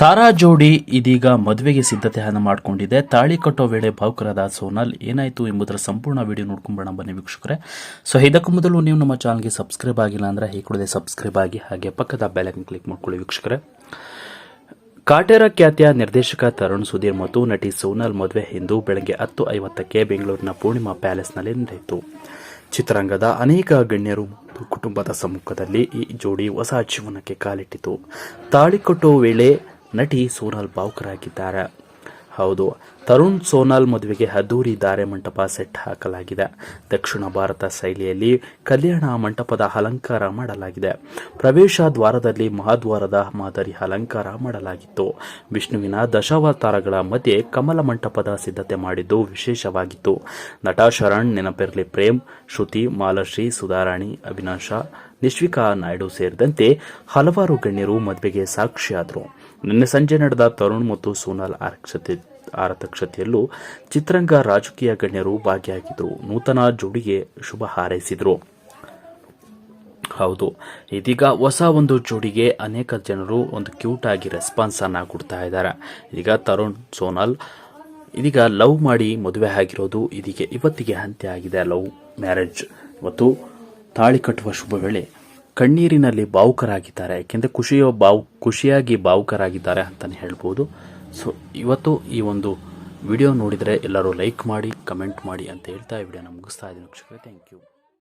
ತಾರಾ ಜೋಡಿ ಇದೀಗ ಮದುವೆಗೆ ಸಿದ್ಧತೆಯನ್ನು ಮಾಡಿಕೊಂಡಿದೆ. ತಾಳಿ ಕಟ್ಟೋ ವೇಳೆ ಭಾವುಕರಾದ ಸೋನಲ್ ಏನಾಯಿತು ಎಂಬುದರ ಸಂಪೂರ್ಣ ವಿಡಿಯೋ ನೋಡ್ಕೊಂಬೋಣ ಬನ್ನಿ ವೀಕ್ಷಕರೇ. ಸೊ ಇದಕ್ಕೂ ಮೊದಲು ನೀವು ನಮ್ಮ ಚಾನಲ್ಗೆ ಸಬ್ಸ್ಕ್ರೈಬ್ ಆಗಿಲ್ಲ ಅಂದರೆ ಈ ಸಬ್ಸ್ಕ್ರೈಬ್ ಆಗಿ ಹಾಗೆ ಪಕ್ಕದ ಬೆಲೈಕನ್ ಕ್ಲಿಕ್ ಮಾಡ್ಕೊಳ್ಳಿ ವೀಕ್ಷಕರೇ. ಕಾಟೇರ ಖ್ಯಾತಿಯ ನಿರ್ದೇಶಕ ತರುಣ್ ಸುಧೀರ್ ಮತ್ತು ನಟಿ ಸೋನಲ್ ಮದುವೆ ಇಂದು ಬೆಳಗ್ಗೆ ಹತ್ತು ಐವತ್ತಕ್ಕೆ ಬೆಂಗಳೂರಿನ ಪೂರ್ಣಿಮಾ ಪ್ಯಾಲೇಸ್ನಲ್ಲಿ ನಡೆಯಿತು. ಚಿತ್ರರಂಗದ ಅನೇಕ ಗಣ್ಯರು ಕುಟುಂಬದ ಸಮ್ಮುಖದಲ್ಲಿ ಈ ಜೋಡಿ ಹೊಸ ಜೀವನಕ್ಕೆ ಕಾಲಿಟ್ಟಿತು. ತಾಳಿ ಕಟ್ಟುವ ವೇಳೆ ನಟಿ ಸೋನಲ್ ಭಾವುಕರಾಗಿದ್ದಾರೆ ಹೌದು, ತರುಣ್ ಸೋನಾಲ್ ಮದುವೆಗೆ ಅದ್ದೂರಿ ದಾರೆ ಮಂಟಪ ಸೆಟ್ ಹಾಕಲಾಗಿದೆ. ದಕ್ಷಿಣ ಭಾರತ ಶೈಲಿಯಲ್ಲಿ ಕಲ್ಯಾಣ ಮಂಟಪದ ಅಲಂಕಾರ ಮಾಡಲಾಗಿದೆ. ಪ್ರವೇಶ ದ್ವಾರದಲ್ಲಿ ಮಹಾದ್ವಾರದ ಮಾದರಿ ಅಲಂಕಾರ ಮಾಡಲಾಗಿತ್ತು. ವಿಷ್ಣುವಿನ ದಶಾವತಾರಗಳ ಮಧ್ಯೆ ಕಮಲ ಮಂಟಪದ ಸಿದ್ಧತೆ ಮಾಡಿದ್ದು ವಿಶೇಷವಾಗಿತ್ತು. ನಟ ಶರಣ್, ನೆನಪಿರಲಿ ಪ್ರೇಮ್, ಶ್ರುತಿ, ಮಾಲಶ್ರೀ, ಸುಧಾರಾಣಿ, ಅವಿನಾಶ ನಿಶ್ವಿಕಾ ನಾಯ್ಡು ಸೇರಿದಂತೆ ಹಲವಾರು ಗಣ್ಯರು ಮದುವೆಗೆ ಸಾಕ್ಷಿಯಾದರು. ನಿನ್ನೆ ಸಂಜೆ ನಡೆದ ತರುಣ್ ಮತ್ತು ಸೋನಾಲ್ ಆರಕ್ಷತೆ ಆರತಕ್ಷತೆಯಲ್ಲೂ ಚಿತ್ರಂಗ ರಾಜಕೀಯ ಗಣ್ಯರು ಭಾಗಿಯಾಗಿದ್ದರು. ನೂತನ ಜೋಡಿಗೆ ಶುಭ ಹಾರೈಸಿದರು. ಹೌದು, ಇದೀಗ ಹೊಸ ಒಂದು ಜೋಡಿಗೆ ಅನೇಕ ಜನರು ಒಂದು ಕ್ಯೂಟ್ ಆಗಿ ರೆಸ್ಪಾನ್ಸ್ ಅನ್ನ ಕೊಡ್ತಾ ಇದ್ದಾರೆ. ಇದೀಗ ತರುಣ್, ಸೋನಾಲ್ ಇದೀಗ ಲವ್ ಮಾಡಿ ಮದುವೆ ಆಗಿರೋದು ಇದೀಗ ಇವತ್ತಿಗೆ ಅಂತ್ಯ ಆಗಿದೆ. Love marriage. ಮತ್ತು ತಾಳಿ ಕಟ್ಟುವ ಶುಭ ವೇಳೆ ಕಣ್ಣೀರಿನಲ್ಲಿ ಭಾವುಕರಾಗಿದ್ದಾರೆ ಯಾಕೆಂದರೆ ಖುಷಿಯ ಬಾವು, ಖುಷಿಯಾಗಿ ಭಾವುಕರಾಗಿದ್ದಾರೆ ಅಂತಲೇ ಹೇಳ್ಬೋದು. ಸೊ ಇವತ್ತು ಈ ಒಂದು ವಿಡಿಯೋ ನೋಡಿದರೆ ಎಲ್ಲರೂ ಲೈಕ್ ಮಾಡಿ ಕಮೆಂಟ್ ಮಾಡಿ ಅಂತ ಹೇಳ್ತಾ ಈ ವಿಡಿಯೋನ ಮುಗಿಸ್ತಾ ಇದ್ದೀನಿ. ವೀಕ್ಷಕರೇ ಥ್ಯಾಂಕ್ ಯು